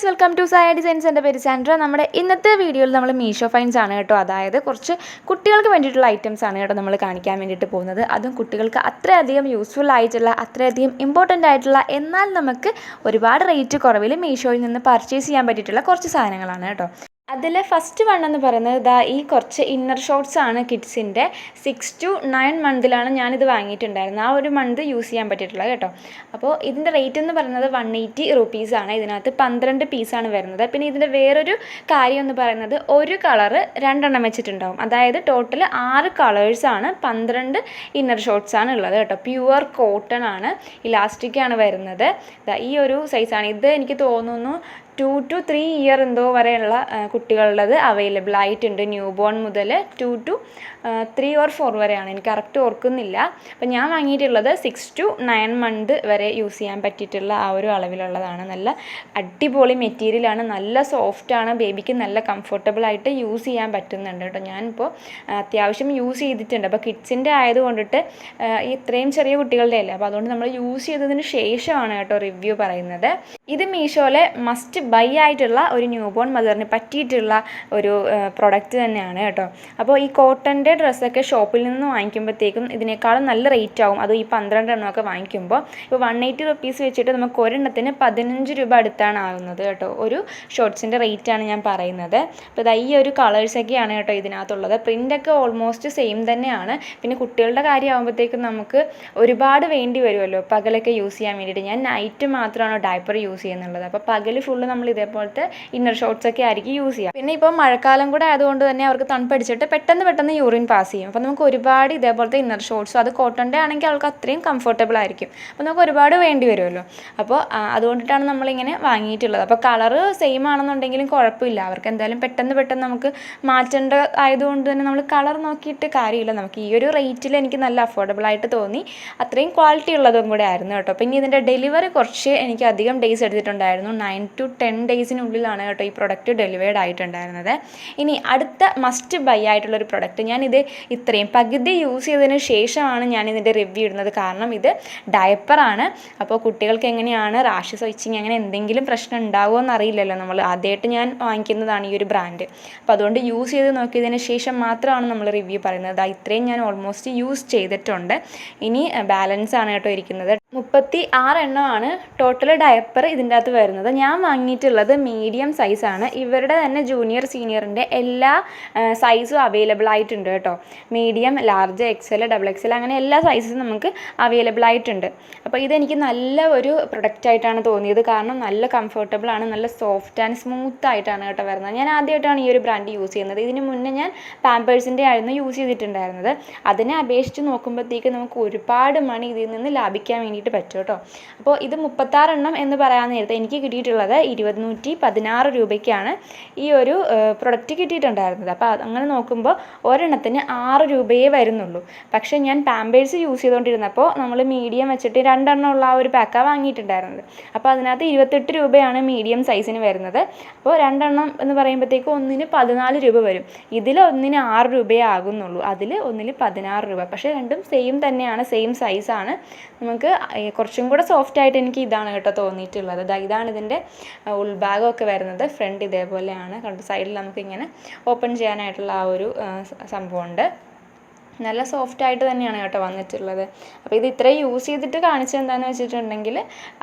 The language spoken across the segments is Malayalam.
Guys welcome to Saya designs. എന്റെ പേര് സാൻഡ്ര. നമ്മുടെ ഇന്നത്തെ വീഡിയോയിൽ നമ്മൾ മീഷോ ഫൈൻസ് ആണ് കേട്ടോ. അതായത് കുറച്ച് കുട്ടികൾക്ക് വേണ്ടിയിട്ടുള്ള ഐറ്റംസ് ആണ് കേട്ടോ നമ്മൾ കാണിക്കാൻ വേണ്ടിയിട്ട് പോകുന്നത്. അതും കുട്ടികൾക്ക് അത്രയധികം യൂസ്ഫുൾ ആയിട്ടുള്ള അത്രയധികം ഇമ്പോർട്ടന്റ് ആയിട്ടുള്ള എന്നാൽ നമുക്ക് ഒരുപാട് റേറ്റ് കുറവിൽ മീഷോയിൽ നിന്ന് പർച്ചേസ് ചെയ്യാൻ പറ്റിയിട്ടുള്ള കുറച്ച് സാധനങ്ങളാണ് കേട്ടോ. അതിൽ ഫസ്റ്റ് വൺ എന്ന് പറയുന്നത് ഇതാ ഈ കുറച്ച് ഇന്നർ ഷോർട്സ് ആണ് കിഡ്സിന്റെ സിക്സ് ടു നയൻ മന്തിലാണ് ഞാനിത് വാങ്ങിയിട്ടുണ്ടായിരുന്നത്. ആ ഒരു മന്ത് യൂസ് ചെയ്യാൻ പറ്റിയിട്ടുള്ളത് കേട്ടോ. അപ്പോൾ ഇതിന്റെ റേറ്റ് എന്ന് പറയുന്നത് വൺ എയ്റ്റി റുപ്പീസാണ് ഇതിനകത്ത് പന്ത്രണ്ട് പീസാണ് വരുന്നത്. പിന്നെ ഇതിന്റെ വേറൊരു കാര്യം എന്ന് പറയുന്നത് ഒരു കളറ് രണ്ടെണ്ണം വെച്ചിട്ടുണ്ടാവും. അതായത് ടോട്ടൽ ആറ് കളേഴ്സാണ് പന്ത്രണ്ട് ഇന്നർ ഷോർട്സ് ആണ് ഉള്ളത് കേട്ടോ. പ്യുവർ കോട്ടൺ ആണ് ഇലാസ്റ്റിക് ആണ് വരുന്നത്. ദാ ഈ ഒരു സൈസാണ് ഇത് എനിക്ക് തോന്നുന്നു ടു ടു ത്രീ ഇയർ എന്തോ വരെയുള്ള കുട്ടികളുടേത് അവൈലബിൾ ആയിട്ടുണ്ട്. ന്യൂ ബോൺ മുതൽ to two three or four വരെയാണ്. എനിക്ക് കറക്റ്റ് ഓർക്കുന്നില്ല. അപ്പം ഞാൻ വാങ്ങിയിട്ടുള്ളത് സിക്സ് ടു നയൻ മന്ത് വരെ യൂസ് ചെയ്യാൻ പറ്റിയിട്ടുള്ള ആ ഒരു അളവിലുള്ളതാണ്. നല്ല അടിപൊളി മെറ്റീരിയലാണ് നല്ല സോഫ്റ്റാണ് ബേബിക്ക് നല്ല കംഫർട്ടബിളായിട്ട് യൂസ് ചെയ്യാൻ പറ്റുന്നുണ്ട് കേട്ടോ. ഞാനിപ്പോൾ അത്യാവശ്യം യൂസ് ചെയ്തിട്ടുണ്ട്. അപ്പോൾ കിഡ്സിന്റെ ആയത് കൊണ്ടിട്ട് ഇത്രയും ചെറിയ കുട്ടികളുടെ അല്ലേ? അപ്പോൾ അതുകൊണ്ട് നമ്മൾ യൂസ് ചെയ്തതിന് ശേഷമാണ് കേട്ടോ റിവ്യൂ പറയുന്നത്. ഇത് മീഷോയിലെ മസ്റ്റ് ബൈ ആയിട്ടുള്ള ഒരു ന്യൂ ബോൺ മദറിന് പറ്റിയിട്ടുള്ള ഒരു പ്രൊഡക്റ്റ് തന്നെയാണ് കേട്ടോ. അപ്പോൾ ഈ കോട്ടന്റെ ഡ്രസ്സൊക്കെ ഷോപ്പിൽ നിന്ന് വാങ്ങിക്കുമ്പോഴത്തേക്കും ഇതിനേക്കാളും നല്ല റേറ്റ് ആവും അത് ഈ പന്ത്രണ്ട് എണ്ണമൊക്കെ വാങ്ങിക്കുമ്പോൾ ഇപ്പോൾ വൺ എയ്റ്റി റുപ്പീസ് വെച്ചിട്ട് നമുക്ക് ഒരെണ്ണത്തിന് പതിനഞ്ച് രൂപ അടുത്താണ് ആകുന്നത് കേട്ടോ. ഒരു ഷോർട്സിന്റെ റേറ്റാണ് ഞാൻ പറയുന്നത്. അപ്പോൾ ഇതാ ഈ ഒരു കളേഴ്സൊക്കെയാണ് കേട്ടോ ഇതിനകത്തുള്ളത്. പ്രിന്റൊക്കെ ഓൾമോസ്റ്റ് സെയിം തന്നെയാണ്. പിന്നെ കുട്ടികളുടെ കാര്യമാകുമ്പോഴത്തേക്കും നമുക്ക് ഒരുപാട് വേണ്ടി വരുമല്ലോ പകലൊക്കെ യൂസ് ചെയ്യാൻ വേണ്ടിയിട്ട്. ഞാൻ നൈറ്റ് മാത്രമാണ് ഡയപ്പർ യൂസ് ചെയ്യുന്നുള്ളത്. അപ്പോൾ പകൽ ഫുള്ള് നമ്മൾ ഇതേപോലത്തെ ഇന്നർ ഷോർട്സ് ഒക്കെ ആയിരിക്കും യൂസ് ചെയ്യുക പിന്നെ ഇപ്പോൾ മഴക്കാലം കൂടെ ആയതുകൊണ്ട് തന്നെ അവർക്ക് തണുപ്പടിച്ചിട്ട് പെട്ടെന്ന് പെട്ടെന്ന് യൂറിൻ പാസ് ചെയ്യും. അപ്പോൾ നമുക്ക് ഒരുപാട് ഇതേപോലത്തെ ഇന്നർ ഷോർട്സ് അത് കോട്ടന്റെ ആണെങ്കിൽ അവൾക്ക് അത്രയും കംഫർട്ടബിൾ ആയിരിക്കും. അപ്പോൾ നമുക്ക് ഒരുപാട് വേണ്ടി വരുമല്ലോ. അപ്പോൾ അതുകൊണ്ടിട്ടാണ് നമ്മളിങ്ങനെ വാങ്ങിയിട്ടുള്ളത്. അപ്പോൾ കളറ് സെയിം ആണെന്നുണ്ടെങ്കിലും കുഴപ്പമില്ല. അവർക്ക് എന്തായാലും പെട്ടെന്ന് പെട്ടെന്ന് നമുക്ക് മാറ്റേണ്ട ആയതുകൊണ്ട് തന്നെ നമ്മൾ കളർ നോക്കിയിട്ട് കാര്യമില്ല. നമുക്ക് ഈ ഒരു റേറ്റിൽ എനിക്ക് നല്ല അഫോർഡബിൾ ആയിട്ട് തോന്നി. അത്രയും ക്വാളിറ്റി ഉള്ളതും കൂടെ ആയിരുന്നു കേട്ടോ. പിന്നെ ഇതിന്റെ ഡെലിവറി കുറച്ച് എനിക്ക് അധികം ഡേയ്സ് എടുത്തിട്ടുണ്ടായിരുന്നു. നയൻ ടു ടെൻ ഡേയ്സിനുള്ളിലാണ് കേട്ടോ ഈ പ്രൊഡക്റ്റ് ഡെലിവേർഡ് ആയിട്ടുണ്ടായിരുന്നത്. ഇനി അടുത്ത മസ്റ്റ് ബൈ ആയിട്ടുള്ളൊരു പ്രൊഡക്റ്റ് ഞാനിത് ഇത്രയും പകുതി യൂസ് ചെയ്തതിന് ശേഷമാണ് ഞാൻ ഇതിന്റെ റിവ്യൂ ഇടുന്നത്. കാരണം ഇത് ഡയപ്പറാണ് അപ്പോൾ കുട്ടികൾക്ക് എങ്ങനെയാണ് റാഷ് സ്വിച്ചിങ് അങ്ങനെ എന്തെങ്കിലും പ്രശ്നം ഉണ്ടാവുമോ എന്നറിയില്ലല്ലോ നമ്മൾ. ആദ്യമായിട്ട് ഞാൻ വാങ്ങിക്കുന്നതാണ് ഈ ഒരു ബ്രാൻഡ് അപ്പോൾ അതുകൊണ്ട് യൂസ് ചെയ്ത് നോക്കിയതിന് ശേഷം മാത്രമാണ് നമ്മൾ റിവ്യൂ പറയുന്നത്. ഇത്രയും ഞാൻ ഓൾമോസ്റ്റ് യൂസ് ചെയ്തിട്ടുണ്ട്. ഇനി ബാലൻസ് ആണ് കേട്ടോ ഇരിക്കുന്നത്. മുപ്പത്തി ആറ് എണ്ണമാണ് ടോട്ടൽ ഡയപ്പർ ഇതിന്റെ അകത്ത് വരുന്നത്. ഞാൻ വാങ്ങിയിട്ടുള്ളത് മീഡിയം സൈസാണ് ഇവരുടെ തന്നെ ജൂനിയർ സീനിയറിന്റെ എല്ലാ സൈസും അവൈലബിൾ ആയിട്ടുണ്ട് കേട്ടോ. Medium large XL double XL അങ്ങനെ എല്ലാ സൈസും നമുക്ക് അവൈലബിൾ ആയിട്ടുണ്ട്. അപ്പോൾ ഇതെനിക്ക് നല്ല ഒരു പ്രൊഡക്റ്റ് ആയിട്ടാണ് തോന്നിയത്. കാരണം നല്ല കംഫർട്ടബിൾ ആണ് നല്ല സോഫ്റ്റ് ആൻഡ് സ്മൂത്ത് ആയിട്ടാണ് കേട്ടോ വരുന്നത്. ഞാൻ ആദ്യമായിട്ടാണ് ഈ ഒരു ബ്രാൻഡ് യൂസ് ചെയ്യുന്നത്. ഇതിന് മുന്നേ ഞാൻ പാമ്പേഴ്സിന്റെ ആയിരുന്നു യൂസ് ചെയ്തിട്ടുണ്ടായിരുന്നത്. അതിനെ അപേക്ഷിച്ച് നോക്കുമ്പോഴത്തേക്ക് നമുക്ക് ഒരുപാട് മണി ഇതിൽ നിന്ന് ലാഭിക്കാൻ വേണ്ടിയിട്ട് പറ്റും കേട്ടോ. അപ്പോൾ ഇത് മുപ്പത്താറ് എണ്ണം എന്ന് പറയാൻ നേരത്തെ എനിക്ക് കിട്ടിയിട്ടുള്ളത് ഇരുപത്തിനൂറ്റി പതിനാറ് രൂപയ്ക്കാണ് ഈ ഒരു പ്രൊഡക്റ്റ് കിട്ടിയിട്ടുണ്ടായിരുന്നത്. അപ്പോൾ അങ്ങനെ നോക്കുമ്പോൾ ഒരെണ്ണത്തിന് ആറ് രൂപയേ വരുന്നുള്ളൂ. പക്ഷേ ഞാൻ പാമ്പേഴ്സ് യൂസ് ചെയ്തുകൊണ്ടിരുന്നപ്പോൾ നമ്മൾ മീഡിയം വെച്ചിട്ട് രണ്ടെണ്ണം ഉള്ള ആ ഒരു പാക്കാണ് വാങ്ങിയിട്ടുണ്ടായിരുന്നത്. അപ്പോൾ അതിനകത്ത് ഇരുപത്തെട്ട് രൂപയാണ് മീഡിയം സൈസിന് വരുന്നത്. അപ്പോൾ രണ്ടെണ്ണം എന്ന് പറയുമ്പോഴത്തേക്കും ഒന്നിന് പതിനാല് രൂപ വരും. ഇതിൽ ഒന്നിന് ആറ് രൂപയേ ആകുന്നുള്ളൂ. അതിൽ ഒന്നിൽ പതിനാറ് രൂപ. പക്ഷേ രണ്ടും സെയിം തന്നെയാണ് സെയിം സൈസാണ് നമുക്ക് കുറച്ചും കൂടെ സോഫ്റ്റ് ആയിട്ട് എനിക്ക് ഇതാണ് കേട്ടോ തോന്നിയിട്ടുള്ളത്. ദാ ഇതാണ് ഇതിന്റെ ഉൾഭാഗമൊക്കെ വരുന്നത്. ഫ്രണ്ട് ഇതേപോലെയാണ്. കണ്ടു? സൈഡിൽ നമുക്കിങ്ങനെ ഓപ്പൺ ചെയ്യാനായിട്ടുള്ള ആ ഒരു സംഭവമുണ്ട്. നല്ല സോഫ്റ്റ് ആയിട്ട് തന്നെയാണ് കേട്ടോ വന്നിട്ടുള്ളത്. അപ്പോൾ ഇത് ഇത്രയും യൂസ് ചെയ്തിട്ട് കാണിച്ചത് എന്താണെന്ന് വെച്ചിട്ടുണ്ടെങ്കിൽ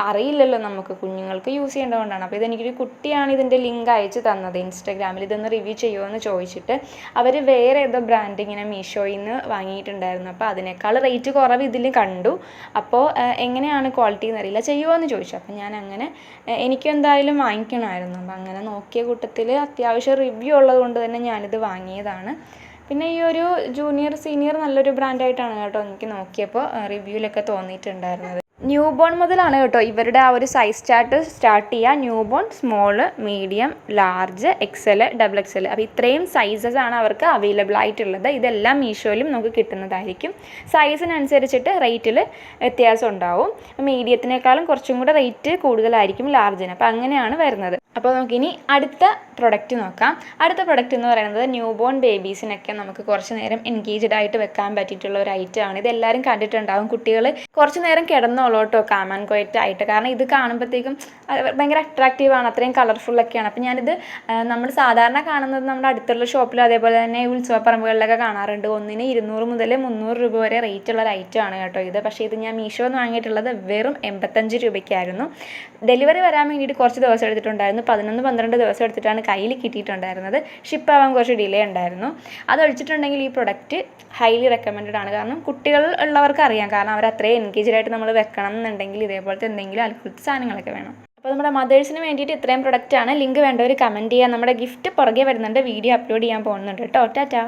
അറിയില്ലല്ലോ നമുക്ക് കുഞ്ഞുങ്ങൾക്ക് യൂസ് ചെയ്യേണ്ടതുകൊണ്ടാണ്. അപ്പോൾ ഇതെനിക്കൊരു കുട്ടിയാണ് ഇതിന്റെ ലിങ്ക് അയച്ചു തന്നത്. ഇൻസ്റ്റാഗ്രാമിൽ ഇതൊന്ന് റിവ്യൂ ചെയ്യുമോ എന്ന് ചോദിച്ചിട്ട് അവർ വേറെ ഏതോ ബ്രാൻഡ് ഇങ്ങനെ മീഷോയിൽ നിന്ന് വാങ്ങിയിട്ടുണ്ടായിരുന്നു. അപ്പോൾ അതിനേക്കാൾ റേറ്റ് കുറവ് ഇതിൽ കണ്ടു. അപ്പോൾ എങ്ങനെയാണ് ക്വാളിറ്റി എന്നറിയില്ല. ചെയ്യുമോ എന്ന് ചോദിച്ചു അപ്പോൾ ഞാൻ അങ്ങനെ എനിക്കെന്തായാലും വാങ്ങിക്കണമായിരുന്നു. അപ്പോൾ അങ്ങനെ നോക്കിയ കൂട്ടത്തിൽ അത്യാവശ്യം റിവ്യൂ ഉള്ളത് കൊണ്ട് തന്നെ ഞാനിത് വാങ്ങിയതാണ്. പിന്നെ ഈ ഒരു ജൂനിയർ സീനിയർ നല്ലൊരു ബ്രാൻഡായിട്ടാണ് കേട്ടോ എനിക്ക് നോക്കിയപ്പോൾ റിവ്യൂവിലൊക്കെ തോന്നിയിട്ടുണ്ടായിരുന്നത്. ന്യൂ ബോൺ മുതലാണ് കേട്ടോ ഇവരുടെ ആ ഒരു സൈസ് ചാർട്ട് സ്റ്റാർട്ട് ചെയ്യുക. Newborn small medium large XL double XL അപ്പോൾ ഇത്രയും സൈസസ് ആണ് അവർക്ക് അവൈലബിൾ ആയിട്ടുള്ളത്. ഇതെല്ലാം മീഷോയിലും നമുക്ക് കിട്ടുന്നതായിരിക്കും. സൈസിനനുസരിച്ചിട്ട് റേറ്റിൽ വ്യത്യാസം ഉണ്ടാവും. മീഡിയത്തിനേക്കാളും കുറച്ചും കൂടെ റേറ്റ് കൂടുതലായിരിക്കും ലാർജിന് അപ്പോൾ അങ്ങനെയാണ് വരുന്നത്. അപ്പോൾ നമുക്കിനി അടുത്ത പ്രൊഡക്റ്റ് നോക്കാം. അടുത്ത പ്രൊഡക്റ്റ് എന്ന് പറയുന്നത് ന്യൂ ബോൺ ബേബീസിനൊക്കെ നമുക്ക് കുറച്ച് നേരം എൻഗേജ്ഡ് ആയിട്ട് വെക്കാൻ പറ്റിയിട്ടുള്ള ഒരു ഐറ്റം ആണ്. ഇത് എല്ലാവരും കണ്ടിട്ടുണ്ടാവും. കുട്ടികൾ കുറച്ച് നേരം കിടന്നോളോട്ടോ കാമാൻ ക്വയറ്റ് ആയിട്ട്. കാരണം ഇത് കാണുമ്പോഴത്തേക്കും ഭയങ്കര അട്രാക്റ്റീവ് ആണ്. അത്രയും കളർഫുള്ളൊക്കെയാണ് അപ്പം ഞാനിത് നമ്മൾ സാധാരണ കാണുന്നത് നമ്മുടെ അടുത്തുള്ള ഷോപ്പിലും അതേപോലെ തന്നെ ഉത്സവപ്പറമ്പുകളിലൊക്കെ കാണാറുണ്ട്. ഒന്നിന് ഇരുന്നൂറ് മുതൽ മുന്നൂറ് രൂപ വരെ റേറ്റ് ഉള്ള ഒരു ഐറ്റം ആണ് കേട്ടോ ഇത്. പക്ഷേ ഇത് ഞാൻ മീഷോ എന്ന് വാങ്ങിയിട്ടുള്ളത് വെറും എൺപത്തഞ്ച് രൂപയ്ക്കായിരുന്നു. ഡെലിവറി വരാൻ വേണ്ടിയിട്ട് കുറച്ച് ദിവസം എടുത്തിട്ടുണ്ടായിരുന്നു. പതിനൊന്ന് പന്ത്രണ്ട് ദിവസം എടുത്തിട്ടാണ് കയ്യിൽ കിട്ടിയിട്ടുണ്ടായിരുന്നത്. ഷിപ്പ് ആവാൻ കുറച്ച് ഡിലേ ഉണ്ടായിരുന്നു. അത് ഒഴിച്ചിട്ടുണ്ടെങ്കിൽ ഈ പ്രൊഡക്റ്റ് ഹൈലി റെക്കമെൻഡഡ് ആണ്. കാരണം കുട്ടികൾ ഉള്ളവർക്ക് അറിയാം. കാരണം അവർ അത്രയും എൻഗേജ്ഡ് ആയിട്ട് നമ്മൾ വെക്കണം എന്നുണ്ടെങ്കിൽ ഇതേപോലത്തെ എന്തെങ്കിലും അത്ഭുത സാധനങ്ങളൊക്കെ വേണം. അപ്പോൾ നമ്മുടെ മദേഴ്സിന് വേണ്ടിയിട്ട് ഇത്രയും പ്രൊഡക്റ്റ് ആണ്. ലിങ്ക് വേണ്ടവർ കമന്റ് ചെയ്യുക നമ്മുടെ ഗിഫ്റ്റ് പുറകെ വരുന്നുണ്ട്. വീഡിയോ അപ്ലോഡ് ചെയ്യാൻ പോകുന്നുണ്ട്. കേട്ടോ. ടാറ്റാ.